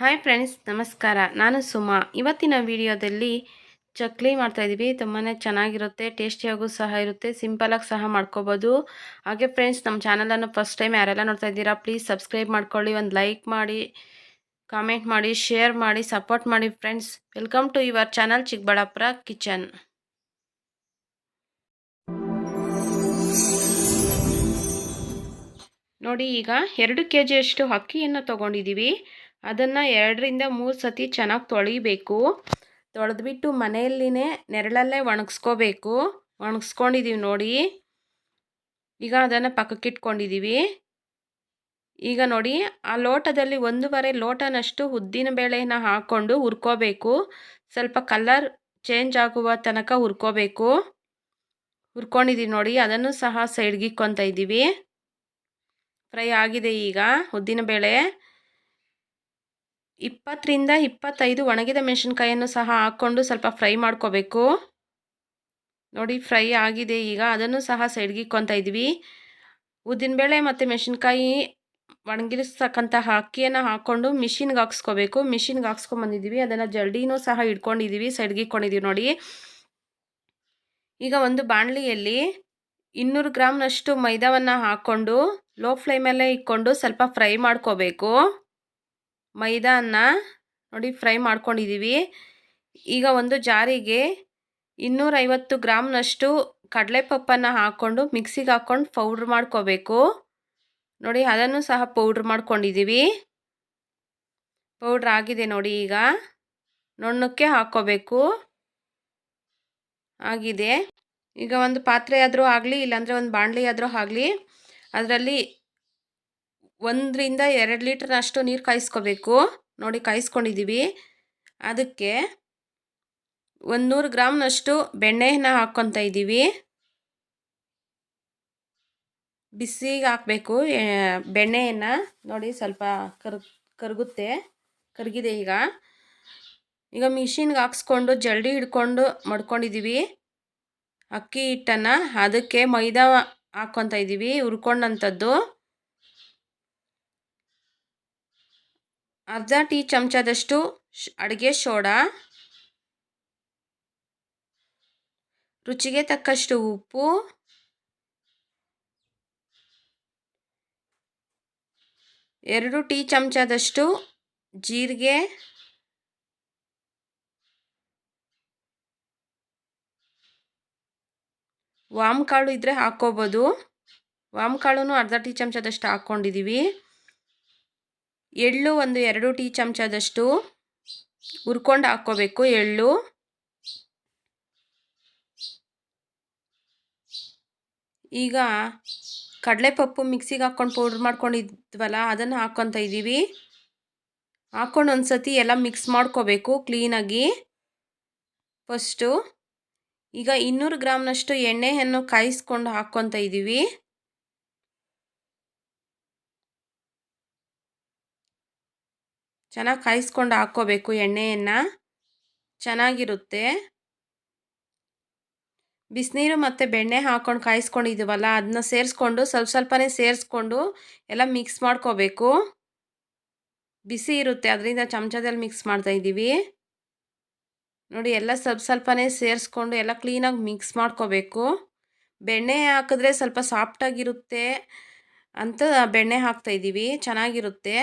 Hi friends ನಮಸ್ಕಾರ. ನಾನು ಸುಮಾ. ಇವತ್ತಿನ ವಿಡಿಯೋದಲ್ಲಿ ಚಕ್ಲಿ ಮಾಡ್ತಾಯಿದ್ದೀವಿ ತುಂಬಾ ಚೆನ್ನಾಗಿರುತ್ತೆ, ಟೇಸ್ಟಿಯಾಗೂ ಸಹ ಇರುತ್ತೆ ಸಿಂಪಲಾಗಿ ಸಹ ಮಾಡ್ಕೋಬೋದು. ಹಾಗೆ ಫ್ರೆಂಡ್ಸ್ ನಮ್ಮ ಚಾನಲನ್ನು ಫಸ್ಟ್ ಟೈಮ್ ಯಾರೆಲ್ಲ ನೋಡ್ತಾ ಇದ್ದೀರಾ ಪ್ಲೀಸ್ ಸಬ್ಸ್ಕ್ರೈಬ್ ಮಾಡ್ಕೊಳ್ಳಿ, ಒಂದು ಲೈಕ್ ಮಾಡಿ ಕಾಮೆಂಟ್ ಮಾಡಿ ಶೇರ್ ಮಾಡಿ ಸಪೋರ್ಟ್ ಮಾಡಿ friends welcome to your channel Chikkaballapura kitchen ನೋಡಿ, ಈಗ ಎರಡು ಕೆ ಜಿಯಷ್ಟು ಅಕ್ಕಿಯನ್ನು ತೊಗೊಂಡಿದ್ದೀವಿ ಅದನ್ನು ಎರಡರಿಂದ ಮೂರು ಸತಿ ಚೆನ್ನಾಗಿ ತೊಳಿಬೇಕು. ತೊಳೆದ್ಬಿಟ್ಟು ಮನೆಯಲ್ಲಿನೇ ನೆರಳಲ್ಲೇ ಒಣಗಿಸ್ಕೋಬೇಕು. ಒಣಗಿಸ್ಕೊಂಡಿದ್ದೀವಿ ನೋಡಿ. ಈಗ ಅದನ್ನು ಪಕ್ಕಕ್ಕಿಟ್ಕೊಂಡಿದ್ದೀವಿ ಈಗ ನೋಡಿ, ಆ ಲೋಟದಲ್ಲಿ ಒಂದೂವರೆ ಲೋಟನಷ್ಟು ಉದ್ದಿನ ಬೇಳೆನ ಹಾಕ್ಕೊಂಡು ಹುರ್ಕೋಬೇಕು. ಸ್ವಲ್ಪ ಕಲರ್ ಚೇಂಜ್ ಆಗುವ ತನಕ ಹುರ್ಕೋಬೇಕು. ಹುರ್ಕೊಂಡಿದ್ದೀವಿ ನೋಡಿ, ಅದನ್ನು ಸಹ ಸೈಡ್ಗಿಕ್ಕೊತ ಇದ್ದೀವಿ ಫ್ರೈ ಆಗಿದೆ ಈಗ ಉದ್ದಿನ ಬೇಳೆ. ಇಪ್ಪತ್ತರಿಂದ ಇಪ್ಪತ್ತೈದು ಒಣಗಿದ ಮೆಣಸಿನ್ಕಾಯನ್ನು ಸಹ ಹಾಕ್ಕೊಂಡು ಸ್ವಲ್ಪ ಫ್ರೈ ಮಾಡ್ಕೋಬೇಕು. ನೋಡಿ, ಫ್ರೈ ಆಗಿದೆ ಈಗ. ಅದನ್ನು ಸಹ ಸೈಡ್ಗಿಕ್ಕೊತ ಇದ್ವಿ. ಉದ್ದಿನಬೇಳೆ ಮತ್ತು ಮೆಣಸಿನ್ಕಾಯಿ ಒಣಗಿಸ್ತಕ್ಕಂತಹ ಅಕ್ಕಿಯನ್ನು ಹಾಕ್ಕೊಂಡು ಮಿಷಿನ್ಗೆ ಹಾಕ್ಸ್ಕೋಬೇಕು. ಮಿಷಿನ್ಗೆ ಹಾಕ್ಸ್ಕೊಂಬಂದಿದ್ದೀವಿ ಅದನ್ನು ಜಲ್ಡಿನೂ ಸಹ ಇಟ್ಕೊಂಡಿದ್ದೀವಿ ಸೈಡ್ಗಿಕ್ಕೊಂಡಿದ್ದೀವಿ ನೋಡಿ. ಈಗ ಒಂದು ಬಾಣಲಿಯಲ್ಲಿ ಇನ್ನೂರು ಗ್ರಾಮ್ನಷ್ಟು ಮೈದಾವನ್ನು ಹಾಕ್ಕೊಂಡು, ಲೋ ಫ್ಲೇಮಲ್ಲೇ ಇಕ್ಕೊಂಡು ಸ್ವಲ್ಪ ಫ್ರೈ ಮಾಡ್ಕೋಬೇಕು. ಮೈದಾನ ನೋಡಿ ಫ್ರೈ ಮಾಡ್ಕೊಂಡಿದ್ದೀವಿ ಈಗ ಒಂದು ಜಾರಿಗೆ ಇನ್ನೂರೈವತ್ತು ಗ್ರಾಮ್ನಷ್ಟು ಕಡಲೆಪಪ್ಪನ್ನು ಹಾಕ್ಕೊಂಡು ಮಿಕ್ಸಿಗೆ ಹಾಕ್ಕೊಂಡು ಪೌಡ್ರ್ ಮಾಡ್ಕೋಬೇಕು. ನೋಡಿ ಅದನ್ನು ಸಹ ಪೌಡ್ರ್ ಮಾಡ್ಕೊಂಡಿದ್ದೀವಿ ಪೌಡ್ರ್ ಆಗಿದೆ ನೋಡಿ ಈಗ. ನೊಣ್ಣಕ್ಕೆ ಹಾಕ್ಕೋಬೇಕು. ಆಗಿದೆ. ಈಗ ಒಂದು ಪಾತ್ರೆ ಆದರೂ ಆಗಲಿ, ಇಲ್ಲಾಂದರೆ ಒಂದು ಬಾಣಲಿ ಆದರೂ ಆಗಲಿ, ಅದರಲ್ಲಿ ಒಂದರಿಂದ ಎರಡು ಲೀಟ್ರ್ನಷ್ಟು ನೀರು ಕಾಯಿಸ್ಕೋಬೇಕು. ನೋಡಿ ಕಾಯಿಸ್ಕೊಂಡಿದ್ದೀವಿ ಅದಕ್ಕೆ ಒಂದು ನೂರು ಗ್ರಾಮ್ನಷ್ಟು ಬೆಣ್ಣೆನ ಹಾಕ್ಕೊತ ಇದ್ದೀವಿ ಬಿಸಿಗೆ ಹಾಕಬೇಕು. ಬೆಣ್ಣೆಯನ್ನು ನೋಡಿ ಸ್ವಲ್ಪ ಕರ್ ಕರಗುತ್ತೆ. ಕರಗಿದೆ ಈಗ. ಈಗ ಮಿಷಿನ್ಗೆ ಹಾಕ್ಸ್ಕೊಂಡು ಜಲ್ಡಿ ಹಿಡ್ಕೊಂಡು ಮಡ್ಕೊಂಡಿದ್ದೀವಿ ಅಕ್ಕಿ ಹಿಟ್ಟನ್ನು ಅದಕ್ಕೆ ಮೈದಾ ಹಾಕ್ಕೊತ ಇದ್ದೀವಿ ಹುರ್ಕೊಂಡಂಥದ್ದು. ಅರ್ಧ ಟೀ ಚಮಚದಷ್ಟು ಅಡುಗೆ ಸೋಡಾ. ರುಚಿಗೆ ತಕ್ಕಷ್ಟು ಉಪ್ಪು. ಎರಡು ಟೀ ಚಮಚದಷ್ಟು ಜೀರಿಗೆ. ವಾಮ್ ಕಾಳು ಇದ್ದರೆ ಹಾಕ್ಕೋಬೋದು. ವಾಮ್ ಕಾಳು ಅರ್ಧ ಟೀ ಚಮಚದಷ್ಟು ಹಾಕ್ಕೊಂಡಿದ್ದೀವಿ ಎಳ್ಳು ಒಂದು ಎರಡು ಟೀ ಚಮಚದಷ್ಟು ಹುರ್ಕೊಂಡು ಹಾಕ್ಕೋಬೇಕು, ಎಳ್ಳು. ಈಗ ಕಡಲೆಪಪ್ಪು ಮಿಕ್ಸಿಗೆ ಹಾಕ್ಕೊಂಡು ಪೌಡ್ರ್ ಮಾಡ್ಕೊಂಡಿದ್ವಲ್ಲ, ಅದನ್ನು ಹಾಕ್ಕೊತ ಇದ್ದೀವಿ. ಹಾಕ್ಕೊಂಡು ಒಂದು ಸತಿ ಎಲ್ಲ ಮಿಕ್ಸ್ ಮಾಡ್ಕೋಬೇಕು ಕ್ಲೀನಾಗಿ. ಫಸ್ಟು ಈಗ ಇನ್ನೂರು ಗ್ರಾಮ್ನಷ್ಟು ಎಣ್ಣೆಯನ್ನು ಕಾಯಿಸ್ಕೊಂಡು ಹಾಕ್ಕೊತ ಇದ್ದೀವಿ. ಚೆನ್ನಾಗಿ ಕಾಯಿಸ್ಕೊಂಡು ಹಾಕ್ಕೋಬೇಕು ಎಣ್ಣೆಯನ್ನು. ಚೆನ್ನಾಗಿರುತ್ತೆ. ಬಿಸಿನೀರು ಮತ್ತು ಬೆಣ್ಣೆ ಹಾಕ್ಕೊಂಡು ಕಾಯಿಸ್ಕೊಂಡಿದ್ದೀವಲ್ಲ ಅದನ್ನ ಸೇರಿಸ್ಕೊಂಡು ಸ್ವಲ್ಪ ಸ್ವಲ್ಪನೇ ಸೇರಿಸ್ಕೊಂಡು ಎಲ್ಲ ಮಿಕ್ಸ್ ಮಾಡ್ಕೋಬೇಕು. ಬಿಸಿ ಇರುತ್ತೆ, ಅದರಿಂದ ಚಮಚದಲ್ಲಿ ಮಿಕ್ಸ್ ಮಾಡ್ತಾಯಿದ್ದೀವಿ ನೋಡಿ, ಎಲ್ಲ ಸ್ವಲ್ಪ ಸ್ವಲ್ಪನೇ ಸೇರಿಸ್ಕೊಂಡು ಎಲ್ಲ ಕ್ಲೀನಾಗಿ ಮಿಕ್ಸ್ ಮಾಡ್ಕೋಬೇಕು. ಬೆಣ್ಣೆ ಹಾಕಿದ್ರೆ ಸ್ವಲ್ಪ ಸಾಫ್ಟಾಗಿರುತ್ತೆ ಅಂತ ಬೆಣ್ಣೆ ಹಾಕ್ತಾಯಿದ್ದೀವಿ ಚೆನ್ನಾಗಿರುತ್ತೆ.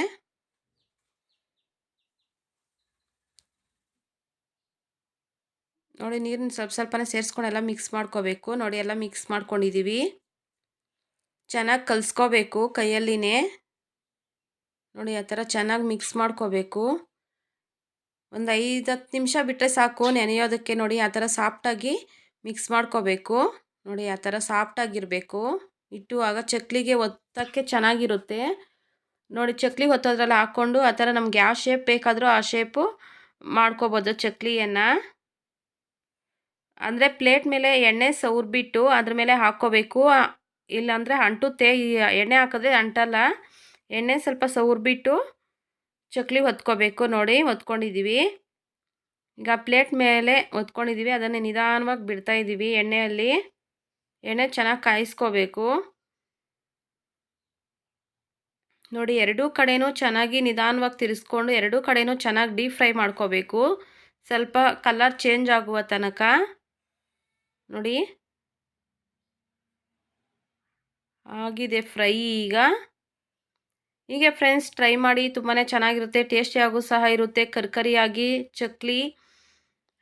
ನೋಡಿ ನೀರನ್ನ ಸ್ವಲ್ಪ ಸ್ವಲ್ಪನೇ ಸೇರಿಸ್ಕೊಂಡು ಎಲ್ಲ ಮಿಕ್ಸ್ ಮಾಡ್ಕೋಬೇಕು. ನೋಡಿ, ಎಲ್ಲ ಮಿಕ್ಸ್ ಮಾಡ್ಕೊಂಡಿದ್ದೀವಿ ಚೆನ್ನಾಗಿ ಕಲಿಸ್ಕೋಬೇಕು ಕೈಯಲ್ಲಿನೇ. ನೋಡಿ, ಆ ಥರ ಚೆನ್ನಾಗಿ ಮಿಕ್ಸ್ ಮಾಡ್ಕೋಬೇಕು. ಒಂದು ಐದು ಹತ್ತು ನಿಮಿಷ ಬಿಟ್ಟರೆ ಸಾಕು ನೆನೆಯೋದಕ್ಕೆ. ನೋಡಿ, ಆ ಥರ ಸಾಫ್ಟಾಗಿ ಮಿಕ್ಸ್ ಮಾಡ್ಕೋಬೇಕು. ನೋಡಿ, ಆ ಥರ ಸಾಫ್ಟಾಗಿರಬೇಕು. ಇಟ್ಟು ಆಗ ಚಕ್ಲಿಗೆ ಒತ್ತಕ್ಕೆ ಚೆನ್ನಾಗಿರುತ್ತೆ. ನೋಡಿ, ಚಕ್ಲಿ ಒತ್ತೋದ್ರಲ್ಲಿ ಹಾಕ್ಕೊಂಡು ಆ ಥರ ನಮ್ಗೆ ಯಾವ ಶೇಪ್ ಬೇಕಾದರೂ ಆ ಶೇಪು ಮಾಡ್ಕೋಬೋದು ಚಕ್ಲಿಯನ್ನು. ಅಂದರೆ ಪ್ಲೇಟ್ ಮೇಲೆ ಎಣ್ಣೆ ಸವ್ರಿಬಿಟ್ಟು ಅದ್ರ ಮೇಲೆ ಹಾಕ್ಕೋಬೇಕು. ಇಲ್ಲಾಂದರೆ ಅಂಟುತ್ತೆ ಎಣ್ಣೆ ಹಾಕಿದ್ರೆ ಅಂಟಲ್ಲ. ಎಣ್ಣೆ ಸ್ವಲ್ಪ ಸವ್ರಿಬಿಟ್ಟು ಚಕ್ಲಿ ಹೊತ್ಕೋಬೇಕು ನೋಡಿ ಹೊತ್ಕೊಂಡಿದ್ದೀವಿ ಈಗ ಪ್ಲೇಟ್ ಮೇಲೆ ಹೊತ್ಕೊಂಡಿದ್ದೀವಿ ಅದನ್ನು ನಿಧಾನವಾಗಿ ಬಿಡ್ತಾಯಿದ್ದೀವಿ ಎಣ್ಣೆಯಲ್ಲಿ. ಎಣ್ಣೆ ಚೆನ್ನಾಗಿ ಕಾಯಿಸ್ಕೋಬೇಕು. ನೋಡಿ, ಎರಡೂ ಕಡೆನೂ ಚೆನ್ನಾಗಿ ನಿಧಾನವಾಗಿ ತಿರ್ಸ್ಕೊಂಡು, ಎರಡೂ ಕಡೆನೂ ಚೆನ್ನಾಗಿ ಡೀಪ್ ಫ್ರೈ ಮಾಡ್ಕೋಬೇಕು. ಸ್ವಲ್ಪ ಕಲರ್ ಚೇಂಜ್ ಆಗುವ ತನಕ. ನೋಡಿ. ಆಗಿದೆ ಫ್ರೈ ಈಗ. ಹೀಗೆ ಫ್ರೆಂಡ್ಸ್ ಟ್ರೈ ಮಾಡಿ ತುಂಬಾ ಚೆನ್ನಾಗಿರುತ್ತೆ, ಟೇಸ್ಟಿಯಾಗೂ ಸಹ ಇರುತ್ತೆ, ಕರ್ಕರಿಯಾಗಿ, ಚಕ್ಲಿ.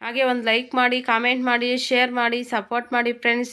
ಹಾಗೆ ಒಂದು ಲೈಕ್ ಮಾಡಿ, ಕಾಮೆಂಟ್ ಮಾಡಿ, ಶೇರ್ ಮಾಡಿ, ಸಪೋರ್ಟ್ ಮಾಡಿ ಫ್ರೆಂಡ್ಸ್.